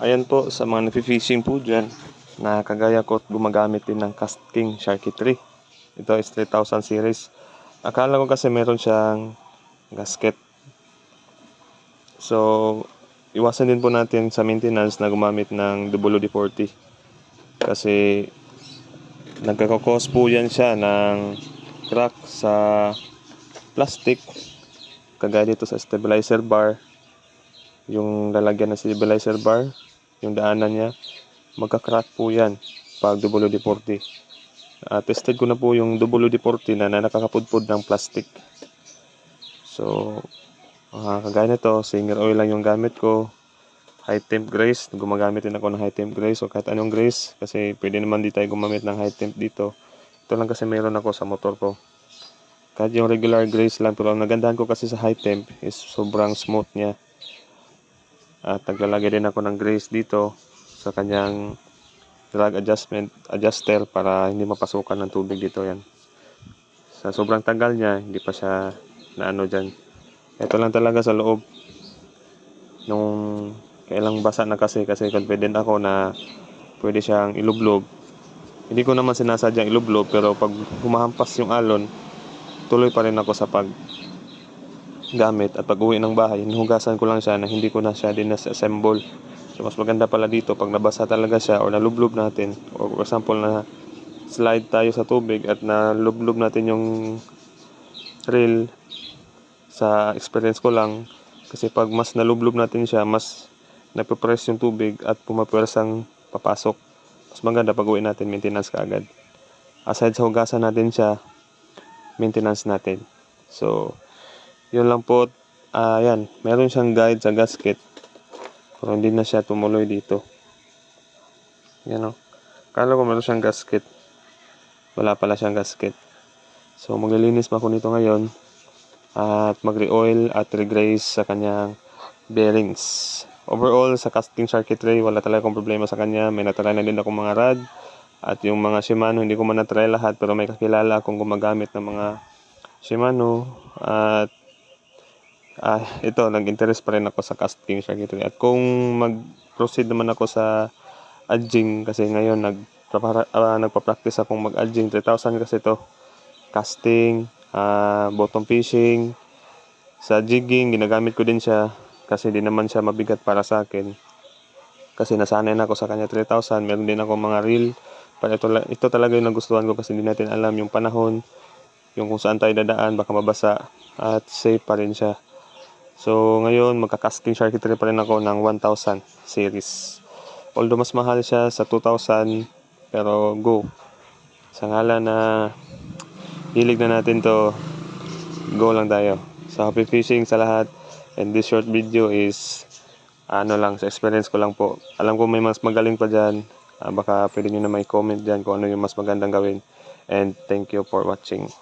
Ayan po sa mga nag-fishing po dyan na kagaya ko gumagamit din ng casting 3. Ito is 3000 series. Akala ko kasi meron siyang gasket. So, iwasan din po natin sa maintenance na gumamit ng WD-40. Kasi nagkakakos po yan siya ng crack sa plastic. Kagaya dito sa stabilizer bar. Yung lalagyan ng stabilizer bar, yung daanan niya, magka-crack po yan pag WD-40. Uh, tested ko na po yung WD-40 na, na nakakapudpud ng plastic. So, uh, kagaya nito, singer oil lang yung gamit ko. High temp grease, gumagamit din ako ng high temp grease o kahit anong grease kasi pwede naman di tayo gumamit ng high temp dito. Ito lang kasi meron ako sa motor ko. Kahit yung regular grease lang pero ang nagandahan ko kasi sa high temp is sobrang smooth niya. At naglalagay din ako ng grease dito sa kanyang drag adjustment adjuster para hindi mapasukan ng tubig dito yan. Sa sobrang tagal niya, hindi pa siya na ano dyan. Ito lang talaga sa loob. Nung kailang basa na kasi kasi confident ako na pwede siyang ilublob. Hindi ko naman sinasadyang ilublob pero pag humahampas yung alon, tuloy pa rin ako sa pag gamit at pag uwi ng bahay, hinugasan ko lang siya na hindi ko na siya disassemble. So mas maganda pala dito pag nabasa talaga siya or nalublob natin or for example na slide tayo sa tubig at nalublob natin yung reel sa experience ko lang kasi pag mas nalublob natin siya mas napipress yung tubig at pumapwersang papasok. Mas maganda pag uwi natin maintenance kaagad. Aside sa hugasan natin siya maintenance natin. So yun lang po. Yan. Meron siyang guide sa gasket. Pero hindi na siya tumuloy dito. Yan o kala ko meron siyang gasket. Wala pala siyang gasket. So maglilinis pa ako nito ngayon at mag-re-oil at re-graze sa kanyang bearings. Overall sa casting circuit tray wala talaga akong problema sa kanya. May natry na din akong mga rad at yung mga Shimano hindi ko man natry lahat pero may kakilala akong gumagamit ng mga Shimano. At ah, ito, nag-interest pa rin ako sa casting circuit tray. At kung mag-proceed naman ako sa adjing, kasi ngayon nag uh, nagpa-practice akong mag-adjing 3,000 kasi to casting, uh, bottom fishing, sa jigging, ginagamit ko din siya kasi di naman siya mabigat para sa akin. Kasi nasanay na ako sa kanya 3,000. Meron din ako mga reel. Pero ito, ito talaga yung nagustuhan ko kasi hindi natin alam yung panahon, yung kung saan tayo dadaan, baka mabasa at safe pa rin siya. So, ngayon, magka-casting circuitry pa rin ako ng 1000 series. Although mas mahal siya sa 2000, pero go. Sa ngalan na hilig na natin to, go lang tayo. So, happy fishing sa lahat. And this short video is, ano lang, sa experience ko lang po. Alam ko may mas magaling pa dyan. Ah, baka pwede nyo na may comment dyan kung ano yung mas magandang gawin. And thank you for watching.